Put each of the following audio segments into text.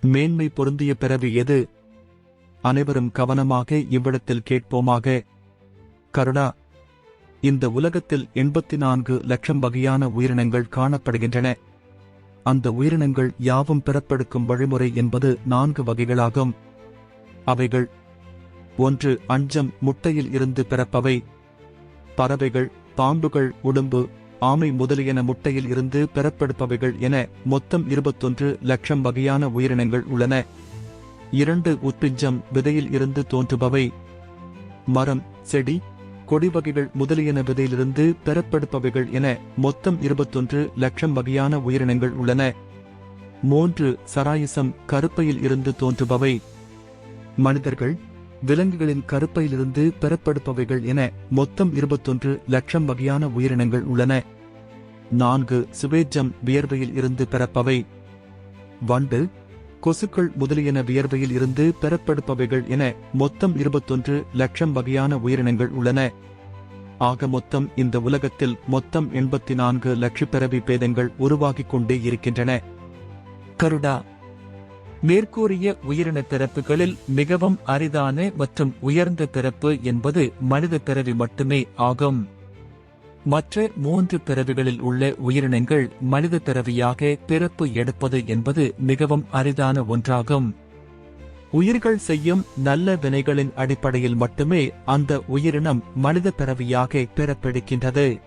மேன்மை பொருந்திய பிறவி எது? அனைவரும் கவனமாக இவ்விடத்தில் கேட்போமாக. கருணா இந்த உலகத்தில் எண்பத்தி நான்கு லட்சம் வகையான உயிரினங்கள் காணப்படுகின்றன. அந்த உயிரினங்கள் யாவும் பிறப்பெடுக்கும் வழிமுறை என்பது நான்கு வகைகளாகும். அவைகள் ஒன்று அஞ்சம் முட்டையில் இருந்து பிறப்பவை. பறவைகள் பாம்புகள் உடும்பு ஆமை முதலியன முட்டையில் இருந்து பிறப்பெடுப்பவைகள் என மொத்தம் இருபத்தொன்று லட்சம் வகையான உயிரினங்கள் உள்ளன. இரண்டு உட்பிஞ்சம் விதையில் இருந்து தோன்றுபவை. மரம் செடி கொடி வகைகள் முதலியன விதையிலிருந்து பெறப்படுப்பவைகள் என மொத்தம் இருபத்தொன்று லட்சம் வகையான உயிரினங்கள் உள்ளன. மூன்று சராயசம் கருப்பையில் இருந்து தோன்றுபவை. மனிதர்கள் விலங்குகளின் கருப்பையிலிருந்து பெறப்படுப்பவைகள் என மொத்தம் இருபத்தொன்று லட்சம் வகையான உயிரினங்கள் உள்ளன. நான்கு சுவேஜம் வியர்வையில் இருந்து பெறப்பவை. வண்டு கொசுக்கள் முதலியன வியர்வையில் இருந்து பெறப்படுப்பவைகள் என மொத்தம் இருபத்தொன்று லட்சம் வகையான உயிரினங்கள் உள்ளன. ஆக மொத்தம் இந்த உலகத்தில் மொத்தம் எண்பத்தி நான்கு லட்ச பிறவி பேதங்கள் உருவாகிக் கொண்டே இருக்கின்றன. கருடா மேற்கூறிய உயிரின பிறப்புகளில் மிகவும் அரிதான மற்றும் உயர்ந்த பிறப்பு என்பது மனித பிறவி மட்டுமே ஆகும். மற்ற மூன்று பிறவிகளில் உள்ள உயிரினங்கள் மனித பிறவியாக பிறப்பு எடுப்பது என்பது மிகவும் அரிதான ஒன்றாகும். உயிர்கள் செய்யும் நல்ல வினைகளின் அடிப்படையில் மட்டுமே அந்த உயிரினம் மனித பிறவியாக பிறப்பெடுக்கின்றது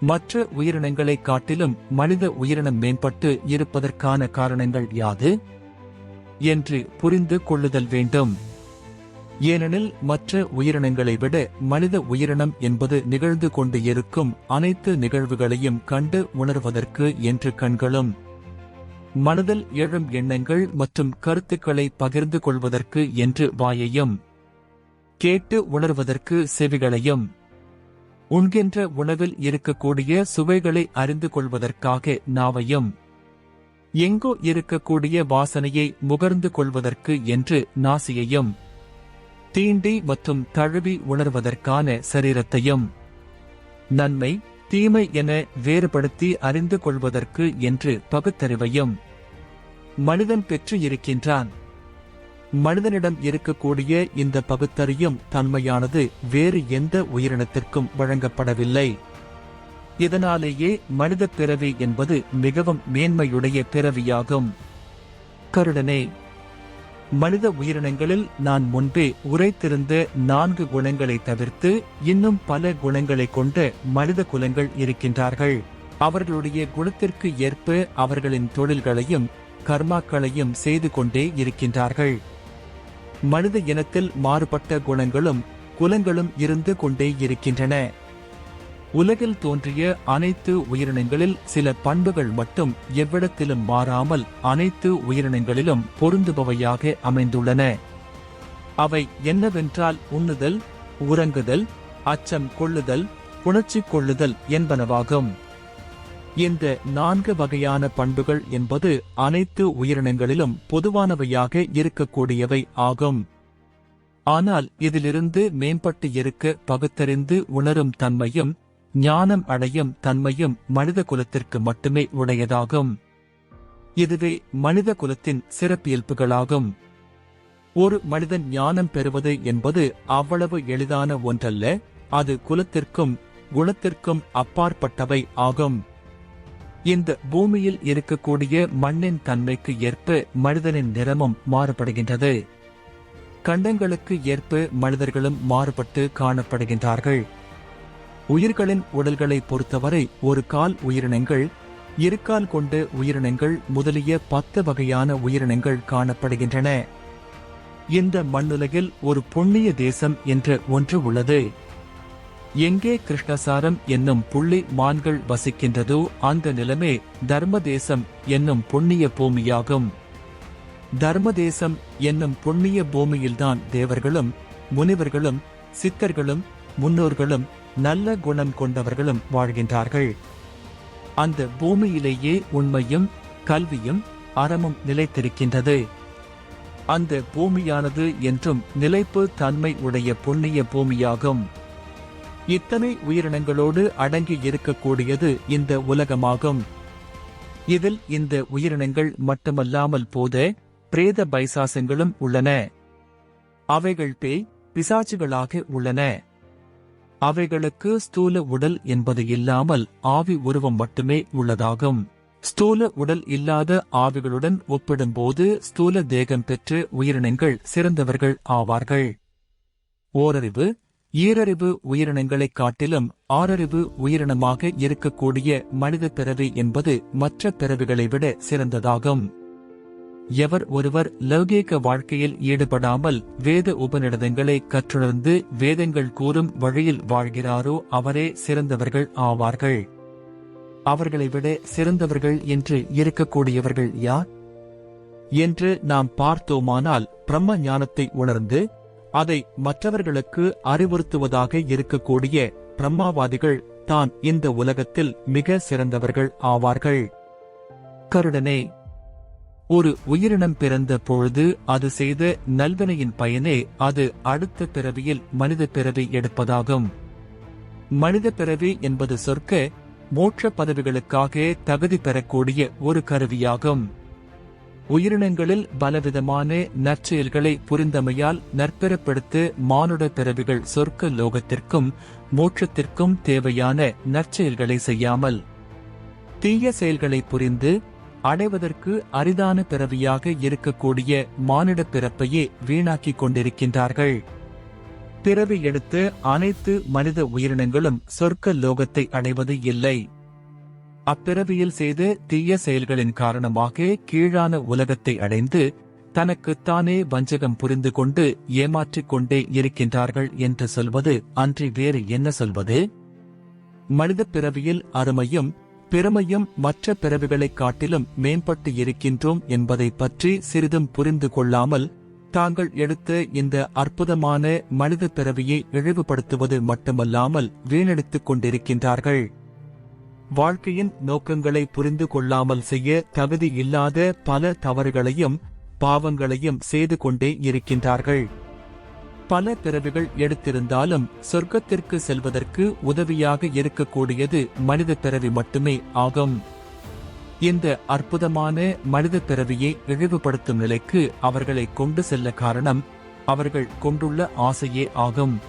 மற்ற உயிரினங்களைக் காட்டிலும் மனித உயிரினம் மேம்பட்டு இருப்பதற்கான காரணங்கள் யாது? என்று புரிந்து கொள்ளுதல் வேண்டும். ஏனெனில் மற்ற உயிரினங்களை விட மனித உயிரினம் என்பது நிகழ்ந்து கொண்டு இருக்கும் அனைத்து நிகழ்வுகளையும் கண்டு உணர்வதற்கு என்று கண்களும் மனதில் எழும் எண்ணங்கள் மற்றும் கருத்துக்களை பகிர்ந்து கொள்வதற்கு என்று வாயையும் கேட்டு உணர்வதற்கு செவிகளையும் உண்கின்ற உணவில் இருக்கக்கூடிய சுவைகளை அறிந்து கொள்வதற்காக நாவையும் எங்கோ இருக்கக்கூடிய வாசனையை முகர்ந்து கொள்வதற்கு என்று நாசியையும் தீண்டி மற்றும் தழுவி உணர்வதற்கான சரீரத்தையும் நன்மை தீமை என வேறுபடுத்தி அறிந்து கொள்வதற்கு என்று பகுத்தறிவையும் மனிதன் பெற்று இருக்கின்றான். மனிதனிடம் இருக்கக்கூடிய இந்த பகுத்தறியும் தன்மையானது வேறு எந்த உயிரினத்திற்கும் வழங்கப்படவில்லை. இதனாலேயே மனித பிறவி என்பது மிகவும் மேன்மையுடைய பிறவியாகும். கருடனே மனித உயிரினங்களில் நான் முன்பே உரைத்திருந்த நான்கு குணங்களை தவிர்த்து இன்னும் பல குணங்களை கொண்ட மனித குலங்கள் இருக்கின்றார்கள். அவர்களுடைய குணத்திற்கு ஏற்ப அவர்களின் தொழில்களையும் கர்மாக்களையும் செய்து கொண்டே இருக்கின்றார்கள். மனித இனத்தில் மாறுபட்ட குணங்களும் குலங்களும் இருந்து கொண்டே இருக்கின்றன. உலகில் தோன்றிய அனைத்து உயிரினங்களில் சில பண்புகள் மட்டும் எவ்விடத்திலும் மாறாமல் அனைத்து உயிரினங்களிலும் பொருந்துபவையாக அமைந்துள்ளன. அவை என்னவென்றால் உண்ணுதல் உறங்குதல் அச்சம் கொள்ளுதல் புணர்ச்சி கொள்ளுதல் என்பனவாகும். இந்த நான்கு வகையான பண்புகள் என்பது அனைத்து உயிரினங்களிலும் பொதுவானவையாக இருக்கக்கூடியவை ஆகும். ஆனால் இதிலிருந்து மேம்பட்டு இருக்க பகுத்தறிந்து உணரும் தன்மையும் ஞானம் அடையும் தன்மையும் மனித குலத்திற்கு மட்டுமே உடையதாகும். இதுவே மனித குலத்தின் சிறப்பியல்புகளாகும். ஒரு மனிதன் ஞானம் பெறுவது என்பது அவ்வளவு எளிதான ஒன்றல்ல அது குலத்திற்கும் குணத்திற்கும் அப்பாற்பட்டவை ஆகும். இந்த பூமியில் இருக்கக்கூடிய மண்ணின் தன்மைக்கு ஏற்ப மனிதனின் நிறமும் மாறுபடுகின்றது. கண்டங்களுக்கு ஏற்ப மனிதர்களும் மாறுபட்டு காணப்படுகின்றார்கள். உயிர்களின் உடல்களை பொறுத்தவரை ஒரு கால் உயிரினங்கள் இருக்கால் கொண்ட உயிரினங்கள் முதலிய பத்து வகையான உயிரினங்கள் காணப்படுகின்றன. இந்த மண்ணுலகில் ஒரு புண்ணிய தேசம் என்ற ஒன்று உள்ளது. எங்கே கிருஷ்ணசாரம் என்னும் புள்ளி மான்கள் வசிக்கின்றதோ அந்த நிலமே தர்மதேசம் என்னும் புண்ணிய பூமியாகும். தர்மதேசம் என்னும் புண்ணிய பூமியில்தான் தேவர்களும் முனிவர்களும் சித்தர்களும் முன்னோர்களும் நல்ல குணம் கொண்டவர்களும் வாழ்கின்றார்கள். அந்த பூமியிலேயே உண்மையும் கல்வியும் அறமும் நிலைத்திருக்கின்றது. அந்த பூமியானது என்றும் நிலைப்பு தன்மை உடைய புண்ணிய பூமியாகும். இத்தனை உயிரினங்களோடு அடங்கி இருக்கக்கூடியது இந்த உலகமாகும். இதில் இந்த உயிரினங்கள் மட்டுமல்லாமல் போத பிரேத பைசாசங்களும் உள்ளன. அவைகள் பேய் பிசாச்சுகளாக உள்ளன. அவைகளுக்கு ஸ்தூல உடல் என்பது இல்லாமல் ஆவி உருவம் மட்டுமே உள்ளதாகும். ஸ்தூல உடல் இல்லாத ஆவிகளுடன் ஒப்பிடும்போது ஸ்தூல தேகம் பெற்று உயிரினங்கள் சிறந்தவர்கள் ஆவார்கள். ஓரறிவு ஈரறிவு உயிரினங்களைக் காட்டிலும் ஆறறிவு உயிரினமாக இருக்கக்கூடிய மனித பிறவி என்பது மற்ற பிறவிகளை விட சிறந்ததாகும். எவர் ஒருவர் லௌகீக வாழ்க்கையில் ஈடுபடாமல் வேத உபநிடதங்களை கற்றுணர்ந்து வேதங்கள் கூறும் வழியில் வாழ்கிறாரோ அவரே சிறந்தவர்கள் ஆவார்கள். அவர்களை விட சிறந்தவர்கள் என்று இருக்கக்கூடியவர்கள் யார்? என்று நாம் பார்த்தோமானால் பிரம்ம ஞானத்தை உணர்ந்து அதை மற்றவர்களுக்கு அறிவுறுத்துவதாக இருக்கக்கூடிய பிரம்மாவாதிகள் தான் இந்த உலகத்தில் மிக சிறந்தவர்கள் ஆவார்கள். கருடனே ஒரு உயிரினம் பிறந்த பொழுது அது செய்த நல்வினையின் பயனே அது அடுத்த பிறவியில் மனித பிறவி எடுப்பதாகும். மனித பிறவி என்பது சொற்க மோட்ச பதவிகளுக்காக தகுதி பெறக்கூடிய ஒரு கருவியாகும். உயிரினங்களில் பலவிதமான நற்செயல்களை புரிந்தமையால் நற்பெறப்படுத்த மானுட பிறவிகள் சொர்க்க லோகத்திற்கும் மோட்சத்திற்கும் தேவையான நற்செயல்களை செய்யாமல். தீய செயல்களை புரிந்து அடைவதற்கு அரிதான பிறவியாக இருக்கக்கூடிய மானிட பிறப்பையே வீணாக்கிக் கொண்டிருக்கின்றார்கள். பிறவி எடுத்து அனைத்து மனித உயிரினங்களும் சொர்க்க லோகத்தை அடைவது இல்லை. அப்பிறவியில் செய்த தீய செயல்களின் காரணமாக கீழான உலகத்தை அடைந்து தனக்குத்தானே வஞ்சகம் புரிந்து கொண்டு ஏமாற்றிக் கொண்டே இருக்கின்றார்கள் என்று சொல்வது அன்றி வேறு என்ன சொல்வது? மனித பிறவியில் அருமையும் பெருமையும் மற்ற பிறவிகளைக் காட்டிலும் மேம்பட்டு இருக்கின்றோம் என்பதை பற்றி சிறிதும் புரிந்து கொள்ளாமல் தாங்கள் எடுத்த இந்த அற்புதமான மனித பிறவியை இழிவுபடுத்துவது மட்டுமல்லாமல் வீணடித்துக் கொண்டிருக்கின்றார்கள். வாழ்க்கையின் நோக்கங்களை புரிந்து கொள்ளாமல் செய்ய தகுதி இல்லாத பல தவறுகளையும் பாவங்களையும் செய்து கொண்டே இருக்கின்றார்கள். பல பிறவிகள் எடுத்திருந்தாலும் சொர்க்கத்திற்கு செல்வதற்கு உதவியாக இருக்கக்கூடியது மனித பிறவி மட்டுமே ஆகும். இந்த அற்புதமான மனித பிறவியை இழிவுபடுத்தும் நிலைக்கு அவர்களை கொண்டு செல்ல காரணம் அவர்கள் கொண்டுள்ள ஆசையே ஆகும்.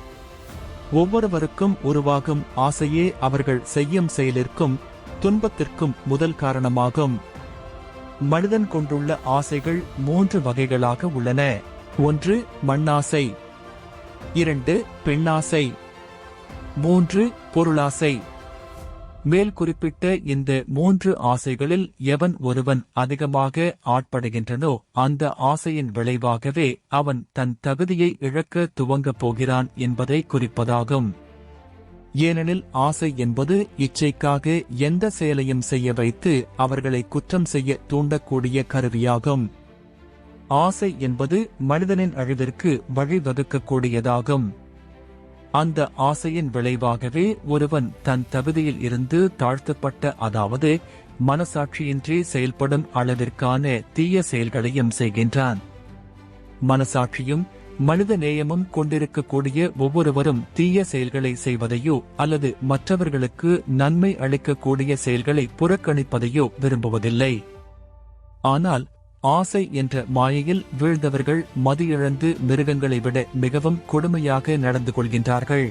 ஒவ்வொருவருக்கும் உருவாகும் ஆசையே அவர்கள் செய்யும் செயலிற்கும் துன்பத்திற்கும் முதல் காரணமாகும். மனிதன் கொண்டுள்ள ஆசைகள் மூன்று வகைகளாக உள்ளன. ஒன்று மண்ணாசை. இரண்டு பெண்ணாசை. மூன்று பொருளாசை. மேல் குறிப்பிட்ட இந்த மூன்று ஆசைகளில் எவன் ஒருவன் அதிகமாக ஆட்படுகின்றனோ அந்த ஆசையின் விளைவாகவே அவன் தன் தகுதியை இழக்க துவங்கப் போகிறான் என்பதை குறிப்பதாகும். ஏனெனில் ஆசை என்பது இச்சைக்காக எந்த செயலையும் செய்ய வைத்து அவர்களை குற்றம் செய்ய தூண்டக்கூடிய கருவியாகும். ஆசை என்பது மனிதனின் அழிவிற்கு வழிவகுக்கக்கூடியதாகும் அந்த ஆசையின் விளைவாகவே ஒருவன் தன் தகுதியில் இருந்து தாழ்த்தப்பட்ட அதாவது மனசாட்சியின்றி செயல்படும் அளவிற்கான தீய செயல்களையும் செய்கின்றான். மனசாட்சியும் மனித நேயமும் கொண்டிருக்கக்கூடிய ஒவ்வொருவரும் தீய செயல்களை செய்வதையோ அல்லது மற்றவர்களுக்கு நன்மை அளிக்கக்கூடிய செயல்களை புறக்கணிப்பதையோ விரும்புவதில்லை. ஆனால் ஆசை என்ற மாயையில் வீழ்ந்தவர்கள் மதியிழந்து மிருகங்களை விட மிகவும் கொடுமையாக நடந்து கொள்கின்றார்கள்.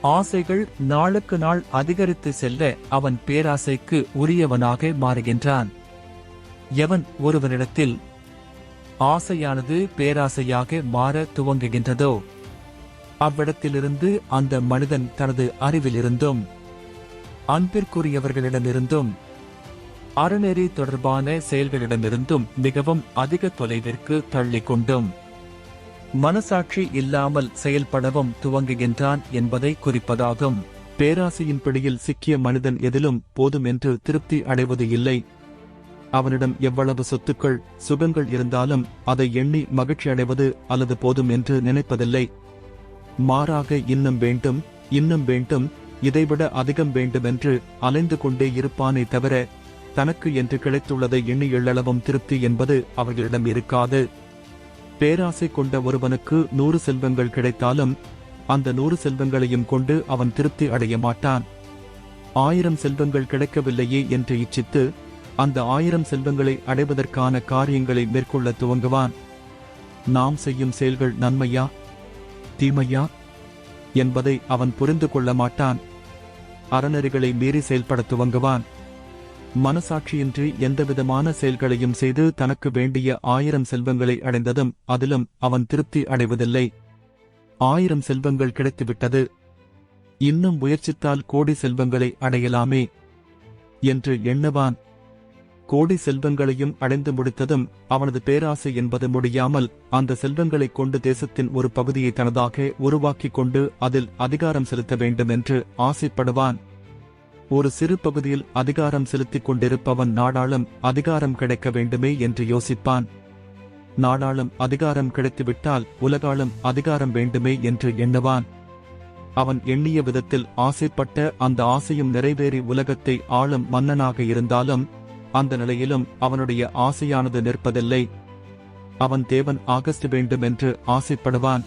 ஆசைகள் நாளுக்கு நாள் அதிகரித்து செல்ல அவன் பேராசைக்கு உரியவனாக மாறுகின்றான். எவன் ஒருவனிடத்தில் ஆசையானது பேராசையாக மாற துவங்குகின்றதோ அவ்விடத்திலிருந்து அந்த மனிதன் தனது அறிவிலிருந்தும் அன்பிற்குரியவர்களிடமிருந்தும் அறநெறி தொடர்பான செயல்களிடமிருந்தும் மிகவும் அதிக தொலைவிற்கு தள்ளிக்கொண்டும். மனசாட்சி இல்லாமல் செயல்படவும் துவங்குகின்றான் என்பதை குறிப்பதாகும். பேராசையின் பிடியில் சிக்கிய மனிதன் எதிலும் போதும் என்று திருப்தி அடைவது இல்லை. அவனிடம் எவ்வளவு சொத்துக்கள் சுகங்கள் இருந்தாலும் அதை எண்ணி மகிழ்ச்சி அடைவது அல்லது போதும் என்று நினைப்பதில்லை. மாறாக இன்னும் வேண்டும் இன்னும் வேண்டும் இதைவிட அதிகம் வேண்டுமென்று அலைந்து கொண்டே இருப்பானே தவிர தனக்கு என்று கிடைத்துள்ளதை எண்ணி எள்ளளவும் திருப்தி என்பது அவர்களிடம் இருக்காது. பேராசை கொண்ட ஒருவனுக்கு நூறு செல்வங்கள் கிடைத்தாலும் அந்த நூறு செல்வங்களையும் கொண்டு அவன் திருப்தி அடைய மாட்டான். ஆயிரம் செல்வங்கள் கிடைக்கவில்லையே என்று இச்சித்து அந்த ஆயிரம் செல்வங்களை அடைவதற்கான காரியங்களை மேற்கொள்ள துவங்குவான். நாம் செய்யும் செயல்கள் நன்மையா? தீமையா? என்பதை அவன் புரிந்து கொள்ள மாட்டான். அறநெறிகளை மீறி செயல்பட துவங்குவான். மனசாட்சியின்றி எந்தவிதமான செயல்களையும் செய்து தனக்கு வேண்டிய ஆயிரம் செல்வங்களை அடைந்ததும் அதிலும் அவன் திருப்தி அடைவதில்லை. ஆயிரம் செல்வங்கள் கிடைத்துவிட்டது. இன்னும் முயற்சித்தால் கோடி செல்வங்களை அடையலாமே என்று எண்ணுவான். கோடி செல்வங்களையும் அடைந்து முடித்ததும் அவனது பேராசை என்பது முடியாமல் அந்த செல்வங்களைக் கொண்டு தேசத்தின் ஒரு பகுதியை தனதாக உருவாக்கிக் கொண்டு அதில் அதிகாரம் செலுத்த வேண்டும் என்று ஆசைப்படுவான். ஒரு சிறு பகுதியில் அதிகாரம் செலுத்திக் கொண்டிருப்பவன் நாடாளும் அதிகாரம் கிடைக்க வேண்டுமே என்று யோசிப்பான். நாடாளும் அதிகாரம் கிடைத்துவிட்டால் உலகாளும் அதிகாரம் வேண்டுமே என்று எண்ணுவான். அவன் எண்ணிய விதத்தில் ஆசைப்பட்ட அந்த ஆசையும் நிறைவேறி உலகத்தை ஆளும் மன்னனாக இருந்தாலும் அந்த நிலையிலும் அவனுடைய ஆசையானது நிற்பதில்லை. அவன் தேவன் ஆகஸ்ட் வேண்டும் என்று ஆசைப்படுவான்.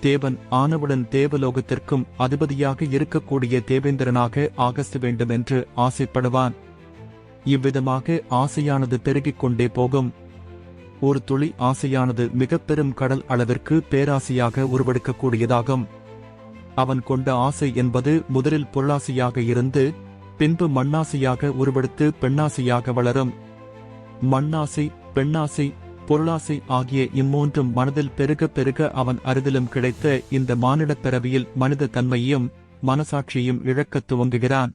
தேவன் ஆனவுடன் தேவலோகத்திற்கும் அதிபதியாக இருக்கக்கூடிய தேவேந்திரனாக ஆகச வேண்டும் என்று ஆசைப்படுவான். இவ்விதமாக ஆசையானது பெருகிக் கொண்டே போகும். ஒரு துளி ஆசையானது மிக பெரும் கடல் அளவிற்கு பேராசையாக உருவெடுக்கக்கூடியதாகும். அவன் கொண்ட ஆசை என்பது முதலில் பொருளாசையாக இருந்து பின்பு மண்ணாசையாக உருவெடுத்து பெண்ணாசையாக வளரும். மண்ணாசை பெண்ணாசை பொருளாசை ஆகிய இம்மூன்றும் மனதில் பெருக பெருக அவன் அருதிலும் கிடைத்த இந்த மானிடப் பிறவியில் மனித தன்மையையும் மனசாட்சியையும் இழக்கத் துவங்குகிறான்.